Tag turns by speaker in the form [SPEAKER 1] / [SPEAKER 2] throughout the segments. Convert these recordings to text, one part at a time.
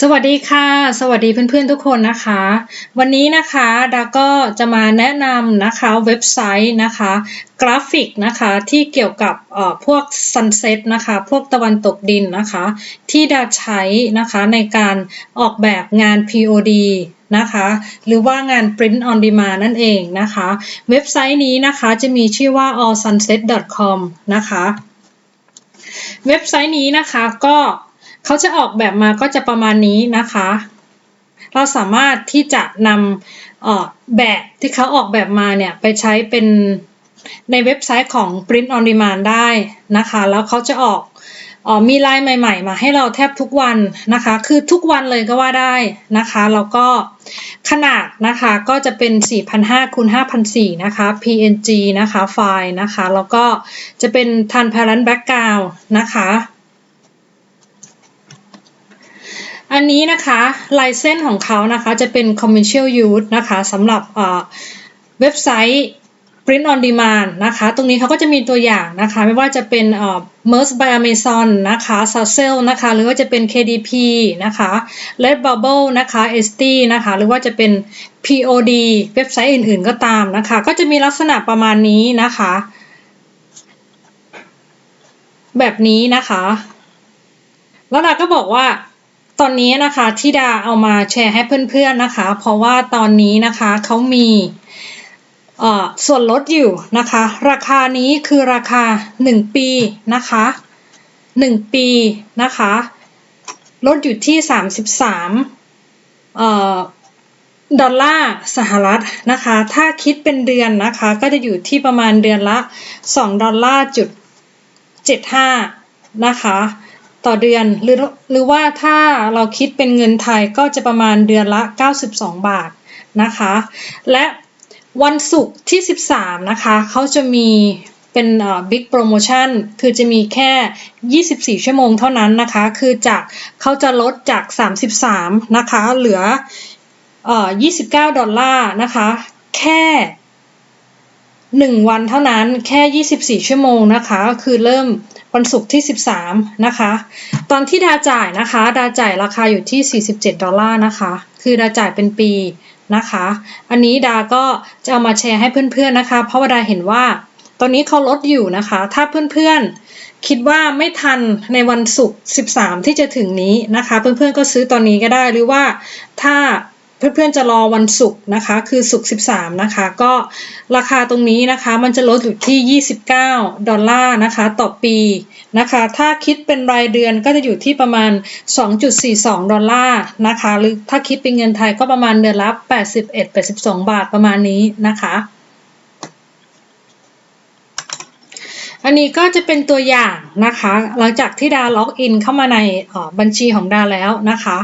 [SPEAKER 1] สวัสดีค่ะ สวัสดีเพื่อนๆทุกคนนะคะ วันนี้นะคะดาก็จะมาแนะนำนะคะเว็บไซต์นะคะ กราฟิกนะคะที่เกี่ยวกับพวก sunset นะคะพวกตะวันตกดินนะคะ ที่ดาใช้นะคะในการออกแบบงาน POD นะคะหรือว่างาน print on demand นั่นเองนะคะ เว็บไซต์นี้นะคะจะมีชื่อว่า allsunset.com นะคะ เว็บไซต์นี้นะคะก็ เขาจะออกแบบมาก็จะประมาณนี้นะคะ เราสามารถที่จะนำแบบที่เขาออกแบบมาเนี่ยไปใช้เป็นในเว็บไซต์ของ Print on Demand ได้นะคะ แล้วเขาจะออกออมีลายใหม่ๆ มาให้เราแทบทุกวันนะคะ คือทุกวันเลยก็ว่าได้นะคะ แล้วก็ขนาดนะคะก็จะเป็น 4,500คูณ5,400นะคะ PNG นะคะไฟล์นะคะ แล้วก็จะเป็น transparent background นะคะ อันนี้นะคะลายเส้นของเขานะคะจะเป็น commercial use นะคะสำหรับเว็บไซต์ print on demand นะคะ ตรงนี้เขาก็จะมีตัวอย่างนะคะ ไม่ว่าจะเป็น Merge by Amazon นะคะ s a s e l นะคะ หรือว่าจะเป็น KDP นะคะ Redbubble นะคะ ST นะคะ หรือว่าจะเป็น POD เว็บไซต์อื่นๆก็ตามนะคะ ก็จะมีลักษณะประมาณนี้นะคะ แบบนี้นะคะ แล้วดาก็บอกว่า ตอนนี้นะคะที่ดาเอามาแชร์ให้เพื่อนๆนะคะ เพราะว่าตอนนี้นะคะเขามีส่วนลดอยู่นะคะ ราคานี้คือราคา 1 ปีนะคะ 1 ปีนะคะ ลดอยู่ที่ 33ดอลลาร์สหรัฐนะคะ ถ้าคิดเป็นเดือนนะคะ ก็จะอยู่ที่ประมาณเดือนละ 2 ดอลลาร์จุด75นะคะ ต่อเดือนหรือหรือว่าถ้าเราคิดเป็นเงินไทยก็จะประมาณเดือนละ 92 บาทนะคะ และวันศุกร์ที่ 13 นะคะเขาจะมีเป็นบิ๊กโปรโมชั่นคือจะมีแค่ 24 ชั่วโมงเท่านั้นนะคะ คือจากเขาจะลดจาก 33 นะคะ เหลือเอ่อ29 ดอลลาร์นะคะ แค่ 1 วันเท่านั้นแค่ 24 ชั่วโมงนะคะ คือเริ่ม วันศุกร์ที่ 13 นะคะ ตอนที่ดาจ่ายนะคะ ดาจ่ายราคาอยู่ที่ 47 ดอลลาร์นะคะ คือดาจ่ายเป็นปีนะคะ อันนี้ดาก็จะเอามาแชร์ให้เพื่อนๆนะคะ เพราะว่าดาเห็นว่า ตอนนี้เขาลดอยู่นะคะ ถ้าเพื่อนๆคิดว่าไม่ทันในวันศุกร์ 13 ที่จะถึงนี้นะคะ เพื่อนๆก็ซื้อตอนนี้ก็ได้หรือว่าถ้า เพื่อนๆจะรอวันศุกร์นะคะ คือศุกร์13 นะคะ ก็ราคาตรงนี้นะคะ มันจะลดอยู่ที่ 29 ดอลลาร์นะคะ ต่อปีนะคะ ถ้าคิดเป็นรายเดือนก็จะอยู่ที่ประมาณ 2.42 ดอลลาร์นะคะ หรือถ้าคิดเป็นเงินไทยก็ประมาณเดือนละ81-82 บาทประมาณนี้นะคะ อันนี้ก็จะเป็นตัวอย่างนะคะ หลังจากที่ดาล็อกอินเข้ามาในบัญชีของดาแล้วนะคะ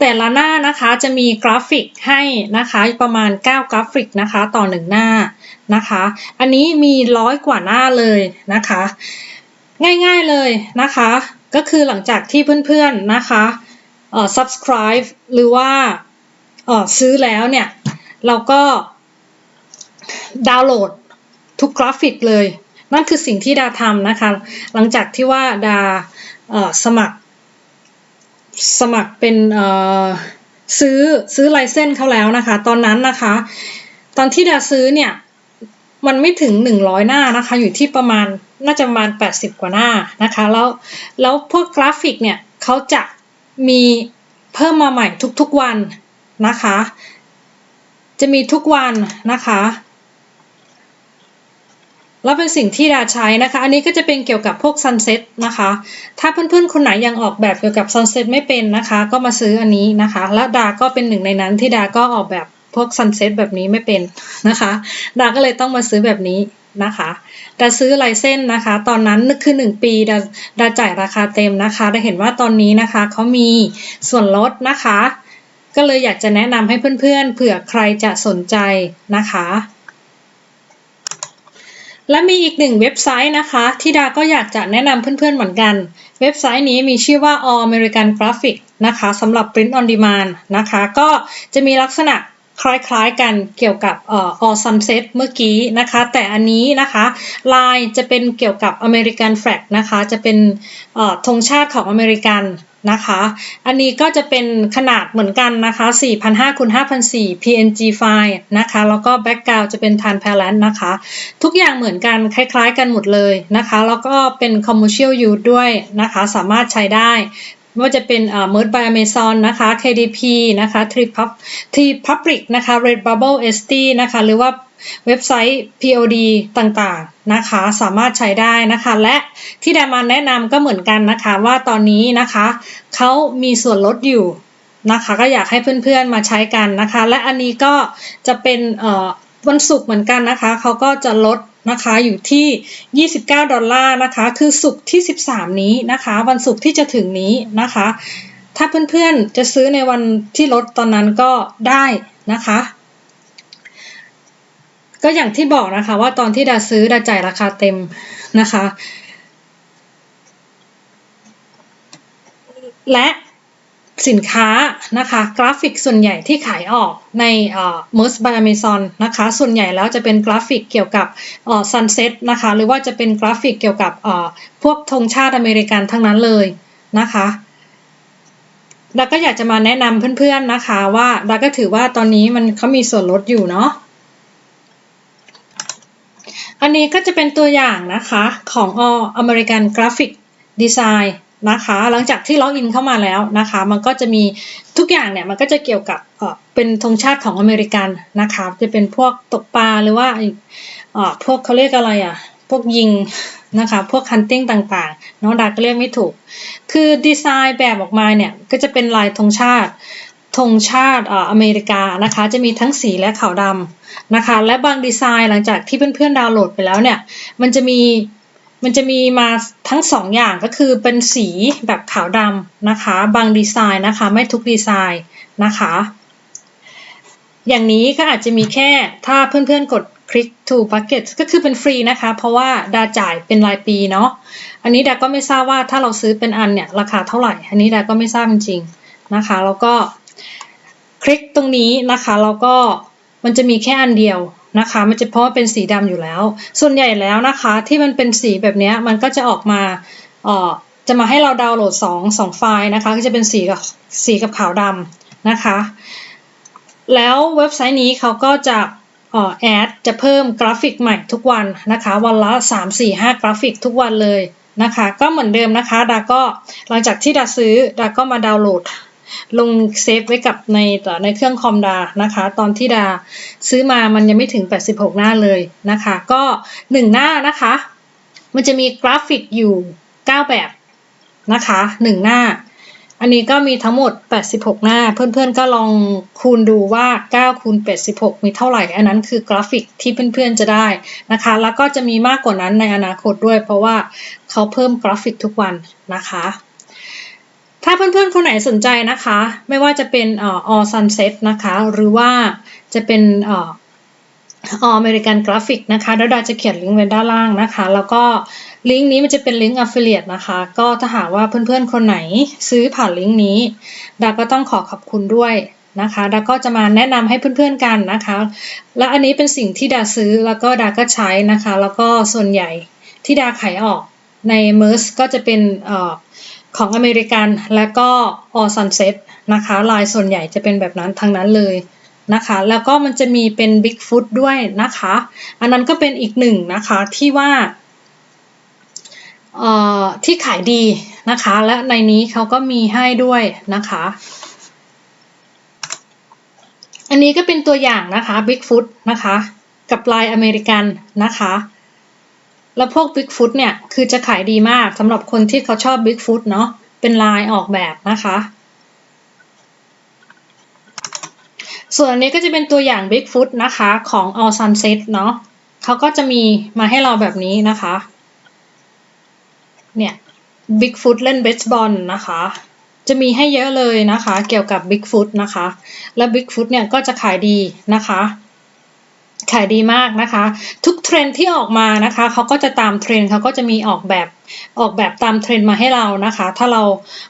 [SPEAKER 1] แต่ละหน้านะคะจะมีกราฟิกให้นะคะประมาณ 9 กราฟิกนะคะต่อ 1 หน้านะคะ อันนี้มีร้อยกว่าหน้าเลยนะคะ ง่ายๆเลยนะคะ ก็คือหลังจากที่เพื่อนๆนะคะ subscribe หรือว่าซื้อแล้วเนี่ย เราก็ดาวน์โหลดทุกกราฟิกเลย นั่นคือสิ่งที่ดาทำนะคะ หลังจากที่ว่าดาสมัคร สมัครเป็นซื้อซื้อไลเซนส์เขาแล้วนะคะ ตอนนั้นนะคะ ตอนที่ดาซื้อเนี่ยมันไม่ถึง 100 หน้านะคะ อยู่ที่ประมาณน่าจะประมาณ 80 กว่าหน้านะคะ แล้วแล้วพวกกราฟิกเนี่ยเขาจะมีเพิ่มมาใหม่ทุกๆวันนะคะ จะมีทุกวันนะคะ แล้วเป็นสิ่งที่ดาใช้นะคะ อันนี้ก็จะเป็นเกี่ยวกับพวกซันเซ็ตนะคะ ถ้าเพื่อนๆ คนไหนยังออกแบบเกี่ยวกับซันเซ็ตไม่เป็นนะคะ ก็มาซื้ออันนี้นะคะ และดาก็เป็นหนึ่งในนั้นที่ดาก็ออกแบบพวกซันเซ็ตแบบนี้ไม่เป็นนะคะ ดาก็เลยต้องมาซื้อแบบนี้นะคะดาซื้อลายเส้นนะคะ ตอนนั้นนึกคือ 1 ปีดาดาจ่ายราคาเต็มนะคะด้เห็นว่าตอนนี้นะคะเขามีส่วนลดนะคะ ก็เลยอยากจะแนะนำให้เพื่อนๆเผื่อใครจะสนใจนะคะ และมีอีกหนึ่งเว็บไซต์นะคะ ที่ดาก็อยากจะแนะนำเพื่อนๆเหมือนกัน เว็บไซต์นี้มีชื่อว่า All American Graphic นะคะสำหรับ Print on Demand นะคะ ก็จะมีลักษณะคล้ายๆกันเกี่ยวกับเอ่อ All Sunset เมื่อกี้นะคะ แต่อันนี้นะคะลายจะเป็นเกี่ยวกับ American Flag นะคะ จะเป็นธงชาติของอเมริกัน นะคะ อันนี้ก็จะเป็นขนาดเหมือนกันนะคะ4,500คูณ5,004 PNG ไฟล์นะคะ แล้วก็ background จะเป็น transparent นะคะ ทุกอย่างเหมือนกันคล้ายๆกันหมดเลยนะคะ แล้วก็เป็น commercial use ด้วยนะคะ สามารถใช้ได้ไม่ว่าจะเป็นเอ่อ Merge by Amazon นะคะ KDP นะคะ Tripub Tripublic นะคะ Redbubble ST นะคะ หรือว่า เว็บไซต์ POD ต่างๆนะคะ สามารถใช้ได้นะคะ และที่ดามาแนะนำก็เหมือนกันนะคะว่าตอนนี้นะคะเขามีส่วนลดอยู่นะคะ ก็อยากให้เพื่อนๆมาใช้กันนะคะ และอันนี้ก็จะเป็นวันศุกร์เหมือนกันนะคะเขาก็จะลดนะคะอยู่ที่ 29 ดอลลาร์นะคะ คือศุกร์ที่ 13 นี้นะคะ วันศุกร์ที่จะถึงนี้นะคะ ถ้าเพื่อนๆจะซื้อในวันที่ลดตอนนั้นก็ได้นะคะ ก็อย่างที่บอกนะคะว่าตอนที่ดาซื้อดาจ่ายราคาเต็มนะคะ และสินค้านะคะกราฟิกส่วนใหญ่ที่ขายออกในเอ่อ Merge by Amazon นะคะส่วนใหญ่แล้วจะเป็นกราฟิกเกี่ยวกับเอ่อ sunset นะคะหรือว่าจะเป็นกราฟิกเกี่ยวกับเอ่อพวกธงชาติอเมริกันทั้งนั้นเลยนะคะดาก็อยากจะมาแนะนำเพื่อนๆนะคะว่าดาก็ถือว่าตอนนี้มันเขามีส่วนลดอยู่เนาะ อันนี้ก็จะเป็นตัวอย่างนะคะของ All American Graphic Design นะคะ หลังจากที่ล็อกอินเข้ามาแล้วนะคะ มันก็จะมีทุกอย่างเนี่ยมันก็จะเกี่ยวกับเอ่อเป็นธงชาติของอเมริกันนะคะ จะเป็นพวกตกปลาหรือว่าอพวกเขาเรียกอะไรอะ พวกยิงนะคะ พวกฮันติ้งต่างๆ น้องดาก็เรียกไม่ถูก คือดีไซน์แบบออกมาเนี่ยก็จะเป็นลายธงชาติ ธงชาติอเมริกานะคะ จะมีทั้งสีและขาวดำนะคะ และบางดีไซน์หลังจากที่เพื่อนๆดาวน์โหลดไปแล้วเนี่ย มันจะมีมันจะมีมาทั้งสองอย่างก็คือเป็นสีแบบขาวดำนะคะ บางดีไซน์นะคะ ไม่ทุกดีไซน์นะคะ อย่างนี้ก็อาจจะมีแค่ถ้าเพื่อนๆกดคลิก to bucket ก็คือเป็นฟรีนะคะ เพราะว่าดาจ่ายเป็นรายปีเนาะอันนี้ดาก็ไม่ทราบว่าถ้าเราซื้อเป็นอันเนี่ยราคาเท่าไหร่ อันนี้ดาก็ไม่ทราบจริงๆนะคะ แล้วก็ คลิกตรงนี้นะคะแล้วก็มันจะมีแค่อันเดียวนะคะ มันจะเพราะว่าเป็นสีดำอยู่แล้ว ส่วนใหญ่แล้วนะคะที่มันเป็นสีแบบนี้มันก็จะออกมาเอ่อจะมาให้เราดาวน์โหลด2 2ไฟล์นะคะก็จะเป็นสีกับสีกับขาวดำนะคะ แล้วเว็บไซต์นี้เขาก็จะอ่อแอดจะเพิ่มกราฟิกใหม่ทุกวันนะคะ วันละ 3 4 5 กราฟิกทุกวันเลยนะคะ ก็เหมือนเดิมนะคะดาก็หลังจากที่ดาซื้อดาก็มาดาวน์โหลด ลงเซฟไว้กับในในเครื่องคอมดานะคะ ตอนที่ดาซื้อมามันยังไม่ถึง 86 หน้าเลยนะคะ ก็ 1 หน้านะคะ มันจะมีกราฟิกอยู่ 9 แบบนะคะ 1 หน้า อันนี้ก็มีทั้งหมด 86 หน้า เพื่อนๆก็ลองคูณดูว่า 9คูณ86 มีเท่าไหร่ อันนั้นคือกราฟิกที่เพื่อนๆจะได้นะคะ แล้วก็จะมีมากกว่านั้นในอนาคตด้วย เพราะว่าเขาเพิ่มกราฟิกทุกวันนะคะ ถ้าเพื่อนๆ คนไหนสนใจนะคะ ไม่ว่าจะเป็นอ่อ All Sunset นะคะ หรือว่าจะเป็นอ่อ All American Graphic นะคะแล้วดาจะเขียนลิงก์ไว้ด้านล่างนะคะ แล้วก็ลิงก์นี้มันจะเป็นลิงก์ affiliate นะคะ ก็ถ้าหากว่าเพื่อนๆ คนไหนซื้อผ่านลิงก์นี้ ดาก็ต้องขอขอบคุณด้วยนะคะ ดาก็จะมาแนะนำให้เพื่อนๆกันนะคะ และอันนี้เป็นสิ่งที่ดาซื้อแล้วก็ดาก็ใช้นะคะ แล้วก็ส่วนใหญ่ที่ดาขายออกใน MERS ก็จะเป็นเอ่อ ของอเมริกันและก็ All Sunset นะคะลายส่วนใหญ่จะเป็นแบบนั้นทั้งนั้นเลยนะคะแล้วก็มันจะมีเป็น Bigfoot ด้วยนะคะ อันนั้นก็เป็นอีกหนึ่งนะคะที่ว่าเอ่อที่ขายดีนะคะ และในนี้เขาก็มีให้ด้วยนะคะ อันนี้ก็เป็นตัวอย่างนะคะ Bigfoot นะคะ กับลายอเมริกันนะคะ แล้วพวก Bigfoot เนี่ยคือจะขายดีมากสำหรับคนที่เขาชอบ Bigfoot เนาะเป็นลายออกแบบนะคะ ส่วนอันนี้ก็จะเป็นตัวอย่าง Bigfoot นะคะของ All Sunset เนาะเขาก็จะมีมาให้เราแบบนี้นะคะ เนี่ย Bigfoot เล่นเบสบอลนะคะ จะมีให้เยอะเลยนะคะ เกี่ยวกับ Bigfoot นะคะ และ Bigfoot เนี่ยก็จะขายดีนะคะ ขายดีมากนะคะ ทุกเทรนที่ออกมานะคะเขาก็จะตามเทรนเขาก็จะมีออกแบบออกแบบตามเทรนมาให้เรานะคะ ถ้าเรา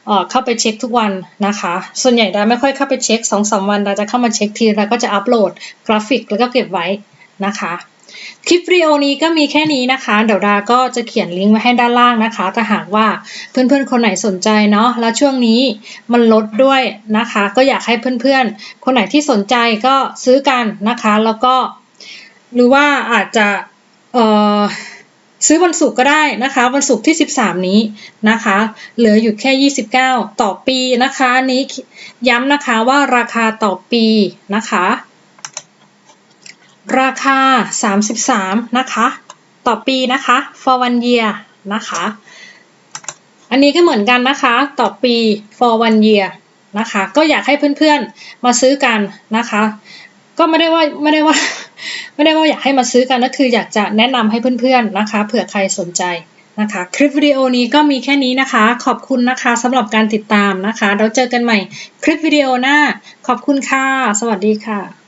[SPEAKER 1] เเข้าไปเช็คทุกวันนะคะ ส่วนใหญ่ดาไม่ค่อยเข้าไปเช็ค2อสวันดาจะเข้ามาเช็คทีแล้วก็จะอัปโหลดกราฟิกแล้วก็เก็บไว้นะคะคลิปวิดีโอนี้ก็มีแค่นี้นะคะ เดี๋ยวดาก็จะเขียนลิงก์ไว้ให้ด้านล่างนะคะ ถ้าหากว่าเพื่อนๆ คนไหนสนใจเนาะ แล้วช่วงนี้มันลดด้วยนะคะ ก็อยากให้เพื่อนๆ คนไหนที่สนใจก็ซื้อกันนะคะ แล้วก็ หรือว่าอาจจะซื้อวันศุกร์ก็ได้นะคะ วันศุกร์ที่ 13 นี้นะคะ เหลืออยู่แค่ 29 ต่อปีนะคะอันนี้ย้ำนะคะว่าราคาต่อปีนะคะ ราคา 33 นะคะ ต่อปีนะคะ for one year นะคะ อันนี้ก็เหมือนกันนะคะ ต่อปี for one year นะคะ ก็อยากให้เพื่อนๆมาซื้อกันนะคะ ก็ไม่ได้ว่าไม่ได้ว่า ไม่ได้ว่าอยากให้มาซื้อกันก็คืออยากจะแนะนำให้เพื่อนๆนะคะ เผื่อใครสนใจนะคะ คลิปวิดีโอนี้ก็มีแค่นี้นะคะ ขอบคุณนะคะสำหรับการติดตามนะคะ เราเจอกันใหม่คลิปวิดีโอหน้า ขอบคุณค่ะ สวัสดีค่ะ